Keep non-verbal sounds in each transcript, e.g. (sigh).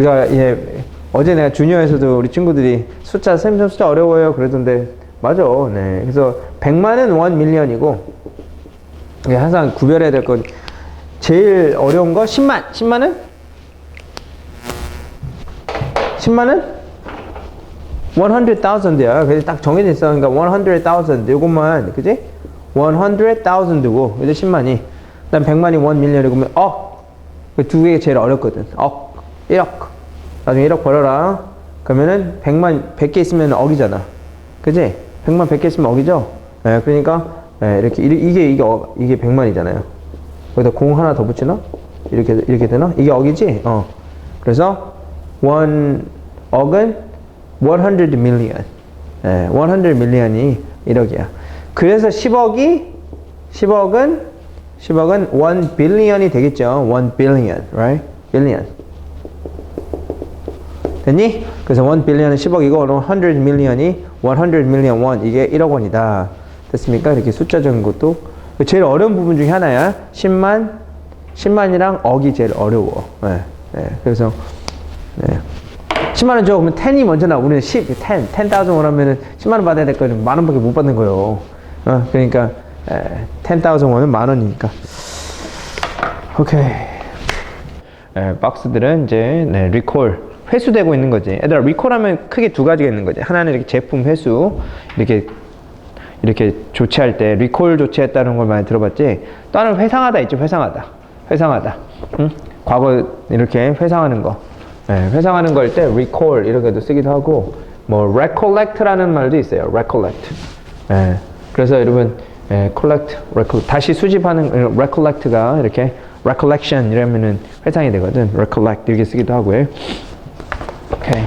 그러니까 예 어제 내가 주니어에서도 우리 친구들이 숫자 쌤 숫자 어려워요 그러던데 맞아. 네. 그래서 100만은 1 밀리언이고 이게 항상 구별해야 될 건 제일 어려운 거 10만. 10만은 10만은 100,000이야. 그래서 딱 정해져 있어. 그러니까 100,000 요것만 그지? 100,000고 이제 10만이 그다음 100만이 1 밀리언이고 억. 그두 개가 제일 어렵거든. 억. 1억. 나중에 1억 벌어라. 그러면은 100만 100개 있으면 억이잖아. 그지? 100만 100개 있으면 억이죠? 예, 그러니까 예, 이렇게 이- 이게 이게 억, 이게 100만이잖아요. 거기다 공 하나 더 붙이나? 이렇게 이렇게 되나? 이게 억이지? 어. 그래서 원 억은 100 million. 예, 100 million이 1억이야. 그래서 10억이 10억은 10억은 1 billion이 되겠죠. 1 billion, right? billion. 됐니? 그래서 1 billion은 10억이고 100 million이 100 million won 이게 1억 원이다. 됐습니까? 이렇게 숫자적인 것도 제일 어려운 부분 중에 하나야. 10만 10만이랑 억이 제일 어려워. 네, 네. 그래서 네. 10만 원 줘. 그러면 10이 먼저 나. 우리는 10, 10, 10,000 원하면은 10만 원 받아야 될 거는 만 원밖에 못 받는 거예요. 어, 그러니까 에, 10,000 원은 만 원이니까. 오케이. 에, 박스들은 이제 네, 리콜 회수되고 있는 거지. 얘들아 리콜하면 크게 두 가지가 있는 거지. 하나는 이렇게 제품 회수 이렇게 이렇게 조치할 때 리콜 조치했다는 걸 많이 들어봤지. 또 하나는 회상하다 있죠. 회상하다. 회상하다. 응? 과거 이렇게 회상하는 거. 네, 회상하는 걸 때 recall 이렇게도 쓰기도 하고 뭐 recollect라는 말도 있어요. recollect. 예, 그래서 여러분 예, collect, recollect 다시 수집하는 어, recollect가 이렇게 recollection 이러면은 회상이 되거든. recollect 이렇게 쓰기도 하고요. 오케이.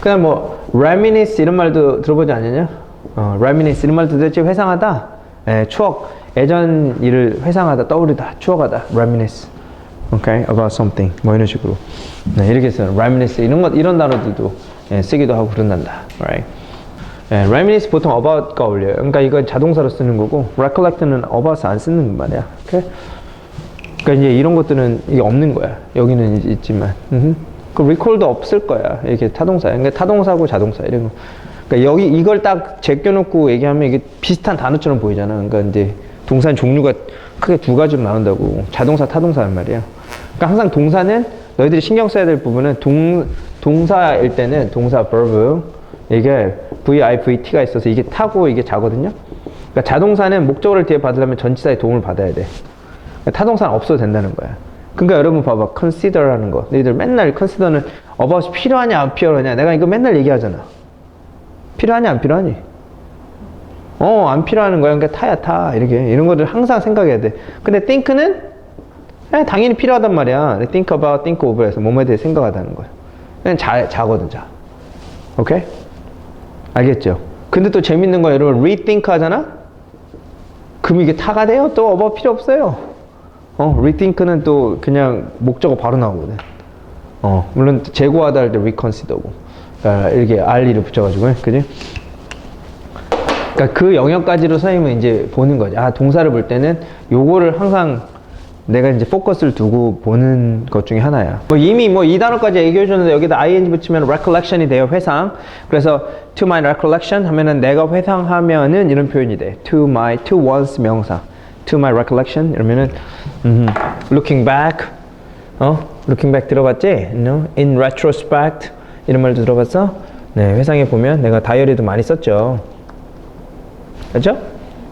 그다음 뭐 reminisce 이런 말도 들어보지 않느냐? 어, reminisce 이런 말도 도대체 회상하다. 예, 추억, 예전 일을 회상하다, 떠오르다, 추억하다. reminisce. Okay, about something. 뭐 이런 식으로. 네, 이렇게 써. reminisce 이런 것 이런 단어들도 예, 쓰기도 하고 그런단다. Right. 예, reminisce 보통 about가 어울려요. 그러니까 이건 자동사로 쓰는 거고 recollect는 about 안 쓰는 말이야. 오케이? 그러니까 이제 이런 것들은 이게 없는 거야. 여기는 있지만. 음흠. 그 recall도 없을 거야. 이렇게 타동사. 그러니까 타동사고 자동사 이런 거. 그러니까 여기 이걸 딱 제껴놓고 얘기하면 이게 비슷한 단어처럼 보이잖아. 그러니까 이제 동사의 종류가 크게 두 가지로 나온다고. 자동사, 타동사 란 말이야. 그러니까 항상 동사는 너희들이 신경 써야 될 부분은 동 동사일 때는 동사 verb 이게 VIVT가 있어서 이게 타고 이게 자거든요. 그러니까 자동사는 목적어를 뒤에 받으려면 전치사의 도움을 받아야 돼. 타동사는 없어도 된다는 거야. 그러니까 여러분 봐봐. consider라는 거. 너희들 맨날 consider는 about이 필요하냐 안 필요하냐. 내가 이거 맨날 얘기하잖아. 필요하냐 안 필요하니? 어, 안 필요하는 거야. 그러니까 타야 타. 이렇게 이런 거를 항상 생각해야 돼. 근데 think는 에, 당연히 필요하단 말이야. think about, think over에서 몸에 대해 생각하다는 거야. 그냥 자, 자거든 자. 오케이? 알겠죠? 근데 또 재밌는 거 여러분 rethink 하잖아? 그럼 이게 타가 돼요? 또 어버 필요 없어요. 어, rethink는 또 그냥 목적어 바로 나오거든. 어, 물론 재고하다 할 때 reconsider고. 그러니까 이렇게 r를 붙여가지고, 그지? 그러니까 그 영역까지로 선생님은 이제 보는 거죠. 아, 동사를 볼 때는 요거를 항상 내가 이제 포커스를 두고 보는 것 중에 하나야. 뭐 이미 뭐 이 단어까지 얘기해 줬는데 여기다 ing 붙이면 recollection이 돼요. 회상. 그래서 to my recollection 하면은 내가 회상하면은 이런 표현이 돼. to my to once 명사. To my recollection 이러면은 음, looking back 어? looking back 들어봤지? No? in retrospect 이런 말도 들어봤어? 네, 회상해 보면 내가 다이어리도 많이 썼죠. 그죠?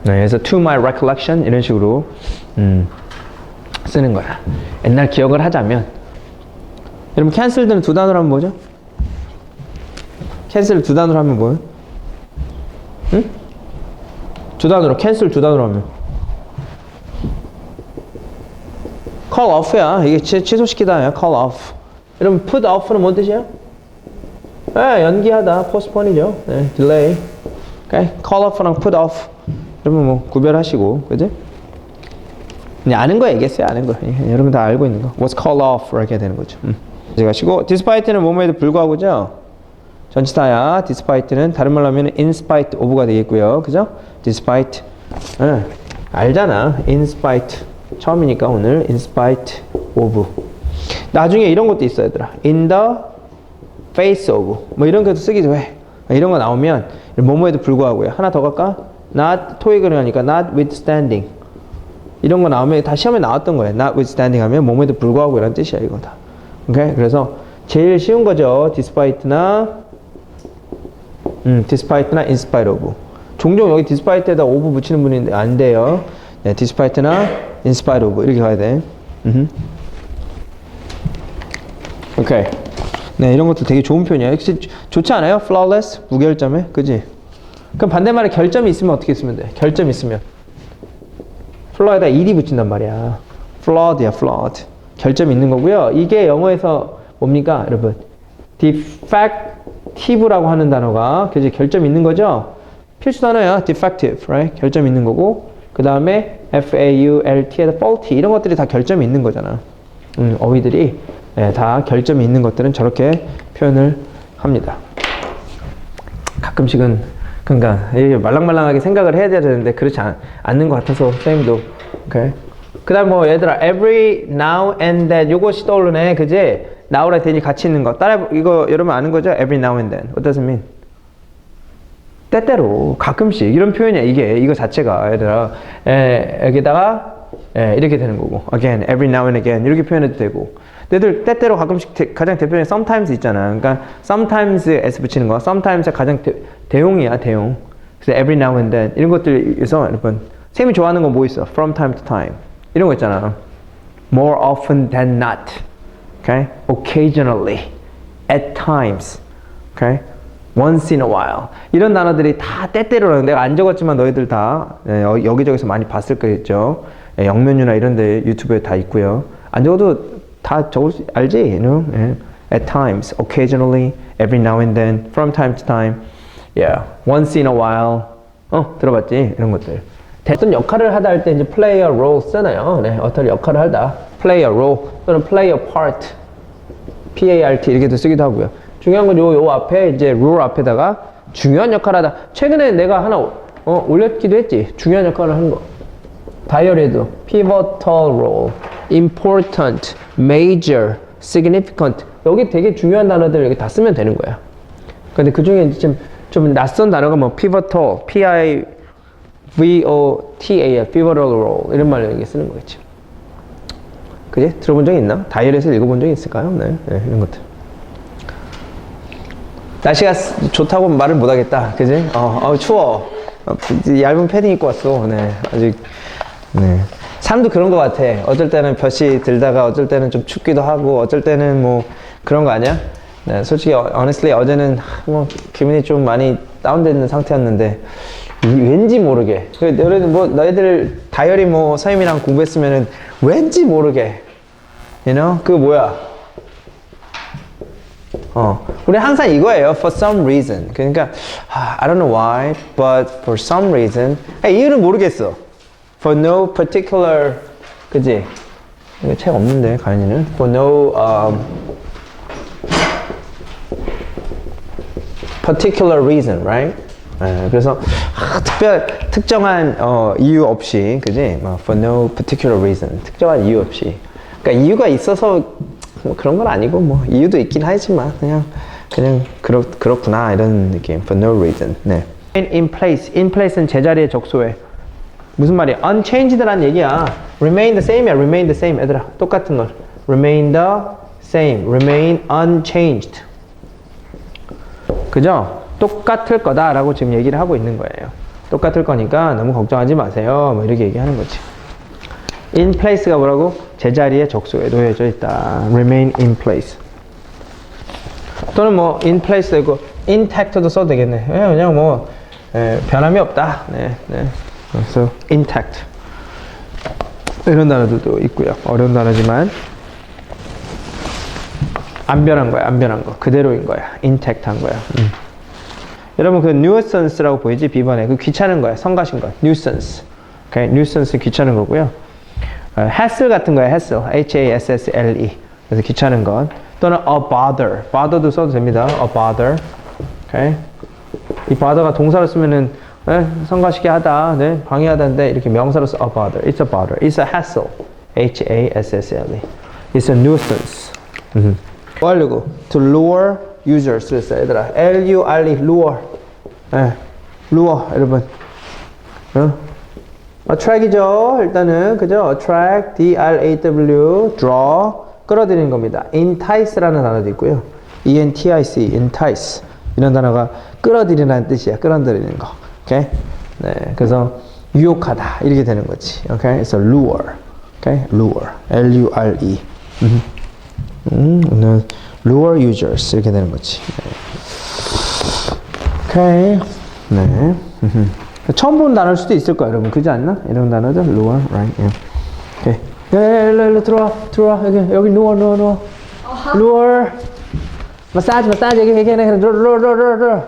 네, 그래서 to my recollection 이런 식으로 음, 쓰는 거야. 옛날 기억을 하자면 여러분 cancel드는 두 단어로 하면 뭐죠? cancel 두 단어로 하면 뭐예요? 응? 두 단어로 cancel 두 단어로 하면 call off야. 이게 취, 취소시키다야. call off. 여러분 put off는 뭔 뜻이야? 네, 연기하다. postpone이죠. 네, delay. 오케이. call off랑 put off. 여러분 뭐 구별하시고, 그지? 아는 거 얘기했어요. 아는 거. 예, 여러분 다 알고 있는 거. What's called off 이렇게 되는 거죠. 음. 제가 시고 despite는 뭐뭐에도 불구하고죠. 전치사야. despite는 다른 말로 하면 in spite of가 되겠고요. 그죠? despite. 응. 알잖아. in spite. 처음이니까 오늘 in spite of. 나중에 이런 것도 있어요, 얘들아. In the face of. 뭐 이런 것도 쓰기도 해. 이런 거 나오면 뭐뭐에도 불구하고요. 하나 더 갈까? Not 토익을 하니까 not withstanding. 이런 거 나오면 다 시험에 나왔던 거예요. notwithstanding 하면 몸에도 불구하고 이런 뜻이야, 이거 다. 오케이? 그래서 제일 쉬운 거죠. despite나, 음, despite나 in spite of. 종종 여기 despite에다 of 붙이는 있는데 안 돼요. 네, despite나 in spite of. 이렇게 가야 돼. 음흠. 오케이. 네, 이런 것도 되게 좋은 표현이야. 역시 좋지 않아요? flawless, 무결점에? 그지? 그럼 반대말에 결점이 있으면 어떻게 쓰면 돼? 결점 있으면. 플러에다 ed이 붙인단 말이야. flawed야, flawed. 결점이 있는 거고요. 이게 영어에서 뭡니까, 여러분? defective라고 하는 단어가 결점 있는 거죠? 필수 단어야, defective, right? 결점 있는 거고. 그 다음에 f-a-u-l-t에다 faulty 이런 것들이 다 결점이 있는 거잖아. 음, 어휘들이 예, 다 결점이 있는 것들은 저렇게 표현을 합니다. 가끔씩은 그러니까 말랑말랑하게 생각을 해야 되는데 그렇지 않, 않는 것 같아서 쌤도 오케이. 그다음 뭐 얘들아 every now and then 요것이 떠오르네 그지? now랑 then이 같이 있는 거 따라 이거 여러분 아는 거죠? every now and then what does it mean? 때때로 가끔씩 이런 표현이야 이게 이거 자체가 얘들아 에, 여기다가 에, 이렇게 되는 거고 again every now and again 이렇게 표현해도 되고 얘들 때때로 가끔씩 대, 가장 대표적인 sometimes 있잖아 그러니까 sometimes s 붙이는 거 sometimes 가장 대, 대용이야 대용 그래서 every now and then 이런 것들에서 여러분 쌤이 좋아하는 건 뭐 있어 from time to time 이런 거 있잖아 more often than not okay occasionally at times okay once in a while 이런 단어들이 다 때때로라는 내가 안 적었지만 너희들 다 예, 여- 여기저기서 많이 봤을 거겠죠 예, 영면유나 이런 데 유튜브에 다 있고요 안 적어도 다 적을 수 알지 you know? 예. at times occasionally every now and then from time to time yeah once in a while 어 들어봤지 이런 것들 어떤 역할을 하다 할 때 이제 play a role 쓰잖아요 네, 어떤 역할을 하다 play a role 또는 play a part PART 이렇게도 쓰기도 하고요. 중요한 건 요, 요 앞에 이제 rule 앞에다가 중요한 역할을 하다. 최근에 내가 하나 어, 올렸기도 했지. 중요한 역할을 하는 거. 다이어리에도 pivotal role, important, major, significant 여기 되게 중요한 단어들 여기 다 쓰면 되는 거야. 근데 그 중에 좀, 좀 낯선 단어가 뭐 pivotal, P-I V-O-T-A, pivotal role 이런 말을 여기 쓰는 거겠지. 그지? 들어본 적 있나? 다이어리에서 읽어본 적 있을까요? 네, 네, 이런 것들. 날씨가 쓰- 좋다고 말을 못하겠다. 그지? 어, 어, 추워. 어, 얇은 패딩 입고 왔어. 네, 아직. 네. 삶도 그런 것 같아. 어쩔 때는 볕이 들다가 어쩔 때는 좀 춥기도 하고 어쩔 때는 뭐 그런 거 아니야? 네, 솔직히 어, honestly 어제는 하, 뭐 기분이 좀 많이 다운되어 있는 상태였는데 이- 왠지 모르게 그 너희들 뭐 너희들 다이어리 뭐 서임이랑 공부했으면은 왠지 모르게 you know 그 뭐야 어, 우리 항상 이거예요. For some reason. 그러니까 아, I don't know why, but for some reason. 아, 이유는 모르겠어. For no particular, 그지? 이거 책 없는데 가연이는. For no um, particular reason, right? 예, 그래서 아, 특별 특정한 어, 이유 없이, 그지? 뭐, for no particular reason. 특정한 이유 없이. 그러니까 이유가 있어서 뭐 그런 건 아니고 뭐 이유도 있긴 하지만 그냥 그냥 그렇 그렇구나 이런 느낌. For no reason. 네. In place. In place는 제자리에 적소해. 무슨 말이야? Unchanged라는 얘기야. Remain the same이야. Remain the same. 얘들아 똑같은 걸. Remain the same. Remain unchanged. 그죠? 똑같을 거다라고 지금 얘기를 하고 있는 거예요. 똑같을 거니까 너무 걱정하지 마세요. 뭐 이렇게 얘기하는 거지. In place가 뭐라고? 제자리에 적소에 놓여져 있다. Remain in place. 또는 뭐 in place 되고 intact도 써도 되겠네. 예, 그냥 뭐 예, 변함이 없다. 네, 네. 그래서 intact 이런 단어들도 있고요. 어려운 단어지만 안 변한 거야, 안 변한 거. 그대로인 거야. 인택트한 거야. 음. 여러분 그 nuisance라고 보이지? 비번에 그 귀찮은 거야. 성가신 거. nuisance. 오케이, nuisance 귀찮은 거고요. 어, hassle 같은 거야. hassle. H-A-S-S-L-E. 그래서 귀찮은 것. 또는 a bother. bother도 써도 됩니다. a bother. 오케이. 이 bother가 동사로 쓰면은 에, 성가시게 하다, 네, 방해하다인데 이렇게 명사로 써 a bother. It's a bother. It's a hassle. H-A-S-S-L-E. It's a nuisance. 음. 뭐 하려고? To lure users 그랬어 얘들아. L-U-R-E, lure. 예, lure 여러분. 어? Attract이죠. 일단은 그죠? attract, D-R-A-W, draw, 끌어들이는 겁니다. entice라는 단어도 있고요. E-N-T-I-C, entice 이런 단어가 끌어들이라는 뜻이야. 끌어들이는 거. 오케이? 네, 그래서 유혹하다 이렇게 되는 거지. 오케이? 그래서 lure, 오케이? lure, L-U-R-E. 음, 음, lure users 이렇게 되는 거지. 네. 오케이. 네. 음흠. 처음 본 단어일 수도 있을 거야, 여러분. 그지 않나? 이런 단어들, lure, right? 예. 오케이. 야, 야, 야, 일로, 일로 들어와, 들어와. 여기, 여기 누워, 누워, 누워. lure. 마사지, 마사지, 여기, 여기, 여기, lure, lure, lure, lure.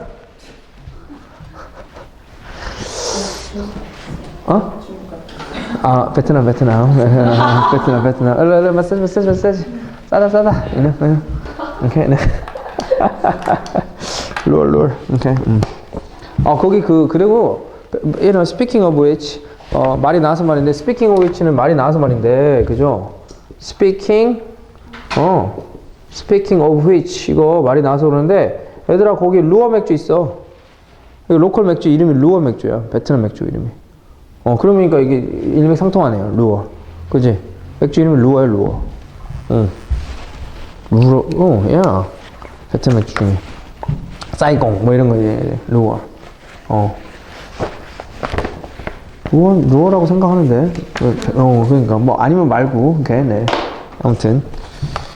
어? 아, 베트남, 베트남. (laughs) 베트남, 베트남. 일로, 일로, 마사지, 마사지, 마사지. 싸다, 싸다. 이know, 이know. 오케이, 네. (laughs) lure, lure. 오케이. 음. 어 거기 그 그리고 you know speaking of which 어 말이 나와서 말인데 speaking of which는 말이 나와서 말인데 그죠? speaking 어 speaking of which 이거 말이 나와서 그러는데 얘들아 거기 루어 맥주 있어. 로컬 맥주 이름이 루어 맥주야. 베트남 맥주 이름이. 어 그러니까 이게 일맥상통하네요. 루어. 그지? 맥주 이름이 루어야 루어. 응. 루어. 어 야. 베트남 맥주 중에. 사이공 뭐 이런 거 이제 루어. 어. 루어라고 생각하는데. 어, 그러니까. 뭐, 아니면 말고. 오케이, 네. 아무튼.